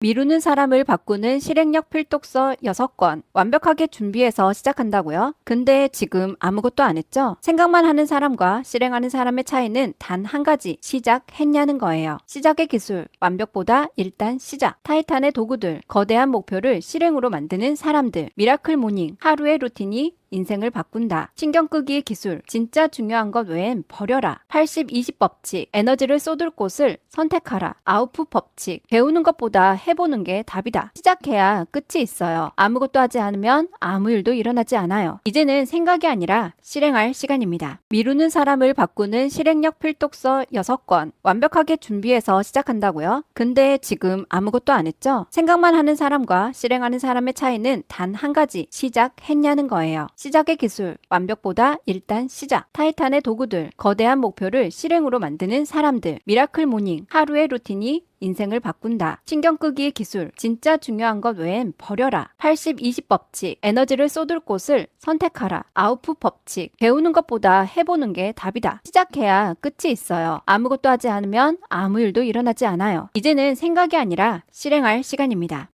미루는 사람을 바꾸는 실행력 필독서 6권 완벽하게 준비해서 시작한다고요? 근데 지금 아무것도 안 했죠? 생각만 하는 사람과 실행하는 사람의 차이는 단 한 가지 시작했냐는 거예요. 시작의 기술 완벽보다 일단 시작. 타이탄의 도구들 거대한 목표를 실행으로 만드는 사람들 미라클 모닝 하루의 루틴이 인생을 바꾼다. 신경 끄기의 기술. 진짜 중요한 것 외엔 버려라. 80-20 법칙. 에너지를 쏟을 곳을 선택하라. 아웃풋 법칙. 배우는 것보다 해보는 게 답이다. 시작해야 끝이 있어요. 아무것도 하지 않으면 아무 일도 일어나지 않아요. 이제는 생각이 아니라 실행할 시간입니다. 미루는 사람을 바꾸는 실행력 필독서 6권 완벽하게 준비해서 시작한다고요? 근데 지금 아무것도 안 했죠? 생각만 하는 사람과 실행하는 사람의 차이는 단 한 가지 시작했냐는 거예요. 시작의 기술 완벽보다 일단 시작. 타이탄의 도구들 거대한 목표를 실행으로 만드는 사람들 미라클 모닝 하루의 루틴이 인생을 바꾼다. 신경 끄기의 기술. 진짜 중요한 것 외엔 버려라. 80-20 법칙. 에너지를 쏟을 곳을 선택하라. 아웃풋 법칙. 배우는 것보다 해보는 게 답이다. 시작해야 끝이 있어요. 아무것도 하지 않으면 아무 일도 일어나지 않아요. 이제는 생각이 아니라 실행할 시간입니다.